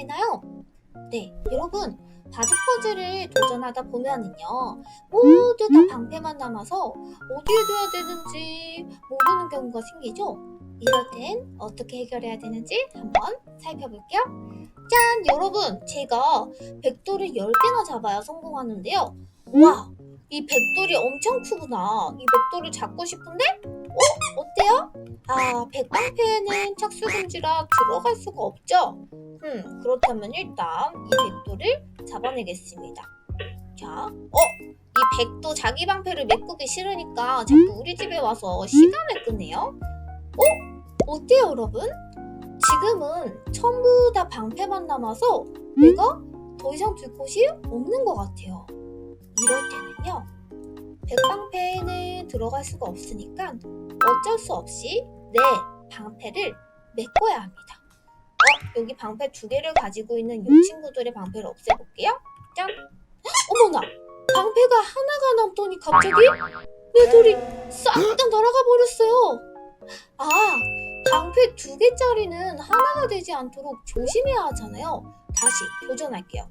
되나요? 네, 여러분 바둑 퍼즐을 도전하다 보면은요 모두 다 방패만 남아서 어디에 둬야 되는지 모르는 경우가 생기죠. 이럴 땐 어떻게 해결해야 되는지 한번 살펴볼게요. 짠! 여러분 제가 백돌을 10개나 잡아야 성공하는데요. 와! 이 백돌이 엄청 크구나. 이 백돌을 잡고 싶은데? 어? 어때요? 아, 백방패에는 착수금지라 들어갈 수가 없죠? 음, 그렇다면 일단 이 백도를 잡아내겠습니다. 자, 어? 이 백도 자기 방패를 메꾸기 싫으니까 자꾸 우리 집에 와서 시간을 끄네요. 어? 어때요, 여러분? 지금은 전부 다 방패만 남아서 내가 더 이상 둘 곳이 없는 것 같아요. 이럴 때는요, 백방패에는 들어갈 수가 없으니까 어쩔 수 없이 내 방패를 메꿔야 합니다. 어, 여기 방패 두 개를 가지고 있는 이 친구들의 방패를 없애볼게요. 짠! 헉, 어머나! 방패가 하나가 남더니 갑자기 내 돌이 싹 다 날아가 버렸어요. 아, 방패 두 개짜리는 하나가 되지 않도록 조심해야 하잖아요. 다시 도전할게요.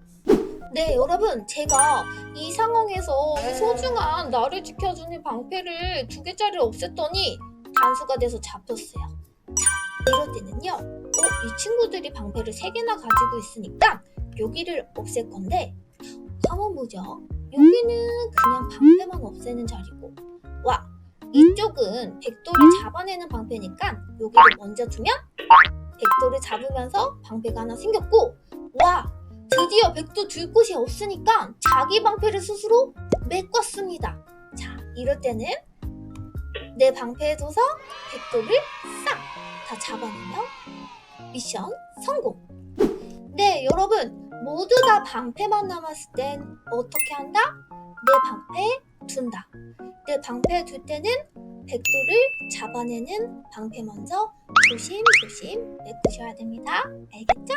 네, 여러분, 제가 이 상황에서 이 소중한 나를 지켜주는 방패를 두 개짜리를 없앴더니 단수가 돼서 잡혔어요. 자, 이럴 때는요. 어, 이 친구들이 방패를 세 개나 가지고 있으니까 여기를 없앨 건데 한번 보죠. 여기는 그냥 방패만 없애는 자리고 와, 이쪽은 백도를 잡아내는 방패니까 여기를 먼저 두면 백도를 잡으면서 방패가 하나 생겼고 와, 드디어 백도 둘 곳이 없으니까 자기 방패를 스스로 메꿨습니다. 자, 이럴 때는 내 방패에 둬서 백도를 싹 다 잡아내면 미션 성공. 네, 여러분 모두 다 방패만 남았을 땐 어떻게 한다? 내 방패에 둔다. 내 방패에 둘 때는 백도를 잡아내는 방패 먼저 조심조심 메꾸셔야 됩니다. 알겠죠?